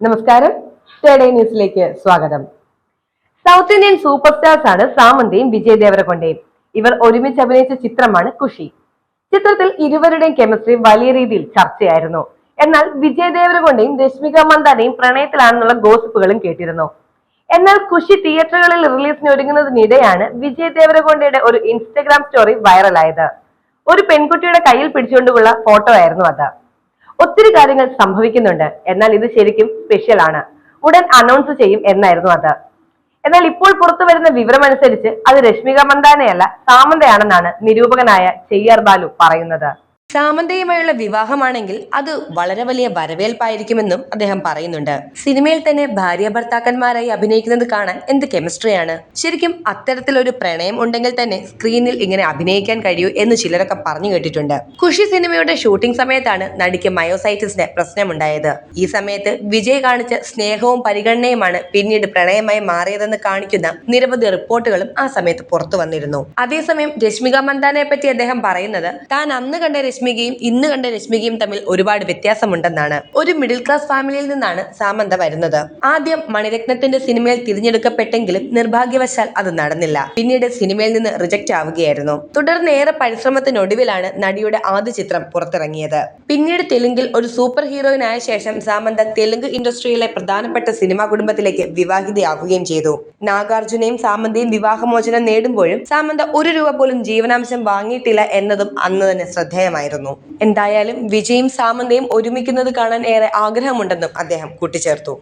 നമസ്കാരം. ടേഡേ ന്യൂസിലേക്ക് സ്വാഗതം. സൗത്ത് ഇന്ത്യൻ സൂപ്പർ സ്റ്റാർസ് ആണ് സാമന്തയും വിജയ് ദേവരകൊണ്ടയും. ഇവർ ഒരുമിച്ച് അഭിനയിച്ച ചിത്രമാണ് കുഷി ചിത്രത്തിൽ ഇരുവരുടെയും കെമിസ്ട്രി വലിയ രീതിയിൽ ചർച്ചയായിരുന്നു. എന്നാൽ വിജയ് ദേവരകൊണ്ടയും രശ്മിക മന്ദാനയും പ്രണയത്തിലാണെന്നുള്ള ഗോസിപ്പുകളും കേട്ടിരുന്നു. എന്നാൽ കുഷി തിയേറ്ററുകളിൽ റിലീസിന് ഒരുങ്ങുന്നതിനിടെയാണ് വിജയ് ദേവരകൊണ്ടയുടെ ഒരു ഇൻസ്റ്റഗ്രാം സ്റ്റോറി വൈറലായത് ഒരു പെൺകുട്ടിയുടെ കയ്യിൽ പിടിച്ചുകൊണ്ടുള്ള ഫോട്ടോ ആയിരുന്നു അത്. ഒത്തിരി കാര്യങ്ങൾ സംഭവിക്കുന്നുണ്ട്. എന്നാൽ ഇത് ശരിക്കും സ്പെഷ്യൽ ആണ്. ഉടൻ അനൗൺസ് ചെയ്യും എന്നായിരുന്നു അത്. എന്നാൽ ഇപ്പോൾ പുറത്തു വരുന്ന വിവരമനുസരിച്ച് അത് രശ്മിക മന്ദാനയല്ല സാമന്തയാണെന്നാണ് നിരൂപകനായ ചെയ്യാർ ബാലു പറയുന്നത്. സാമന്തയുമായുള്ള വിവാഹമാണെങ്കിൽ അത് വളരെ വലിയ വരവേൽപ്പായിരിക്കുമെന്നും അദ്ദേഹം പറയുന്നുണ്ട്. സിനിമയിൽ തന്നെ ഭാര്യ ഭർത്താക്കന്മാരായി അഭിനയിക്കുന്നത് കാണാൻ എന്ത് കെമിസ്ട്രിയാണ്? ശരിക്കും അത്തരത്തിലൊരു പ്രണയം ഉണ്ടെങ്കിൽ തന്നെ സ്ക്രീനിൽ ഇങ്ങനെ അഭിനയിക്കാൻ കഴിയൂ എന്ന് ചിലരൊക്കെ പറഞ്ഞു കേട്ടിട്ടുണ്ട്. ഖുഷി സിനിമയുടെ ഷൂട്ടിംഗ് സമയത്താണ് നടിക്ക് മയോസൈറ്റിസിന് പ്രശ്നമുണ്ടായത്. ഈ സമയത്ത് വിജയ് കാണിച്ച സ്നേഹവും പരിഗണനയുമാണ് പിന്നീട് പ്രണയമായി മാറിയതെന്ന് കാണിക്കുന്ന നിരവധി റിപ്പോർട്ടുകളും ആ സമയത്ത് പുറത്തു വന്നിരുന്നു. അതേസമയം രശ്മിക മന്ദാനയെ പറ്റി അദ്ദേഹം പറയുന്നത് താൻ അന്ന് കണ്ട രശ്മികയും ഇന്ന് കണ്ട രശ്മികയും തമ്മിൽ ഒരുപാട് വ്യത്യാസമുണ്ടെന്നാണ് ഒരു മിഡിൽ ക്ലാസ് ഫാമിലിയിൽ നിന്നാണ് സാമന്ത വരുന്നത്. ആദ്യം മണിരത്നത്തിന്റെ സിനിമയിൽ തിരഞ്ഞെടുക്കപ്പെട്ടെങ്കിലും നിർഭാഗ്യവശാൽ അത് നടന്നില്ല. പിന്നീട് സിനിമയിൽ നിന്ന് റിജക്റ്റ് ആവുകയായിരുന്നു. തുടർന്ന് ഏറെ പരിശ്രമത്തിനൊടുവിലാണ് നടിയുടെ ആദ്യ ചിത്രം പുറത്തിറങ്ങിയത്. പിന്നീട് തെലുങ്കിൽ ഒരു സൂപ്പർ ഹീറോയിനായ ശേഷം സാമന്ത തെലുങ്ക് ഇൻഡസ്ട്രിയിലെ പ്രധാനപ്പെട്ട സിനിമാ കുടുംബത്തിലേക്ക് വിവാഹിതയാവുകയും ചെയ്തു. നാഗാർജുനയും സാമന്തയും വിവാഹമോചനം നേടുമ്പോഴും സാമന്ത ഒരു രൂപ പോലും ജീവനാംശം വാങ്ങിയിട്ടില്ല എന്നതും അന്ന് തന്നെ ശ്രദ്ധേയമായിരുന്നു എന്തായാലും വിജയും സാമന്തയും ഒരുമിക്കുന്നത് കാണാൻ ഏറെ ആഗ്രഹമുണ്ടെന്നും അദ്ദേഹം കൂട്ടിച്ചേർത്തു.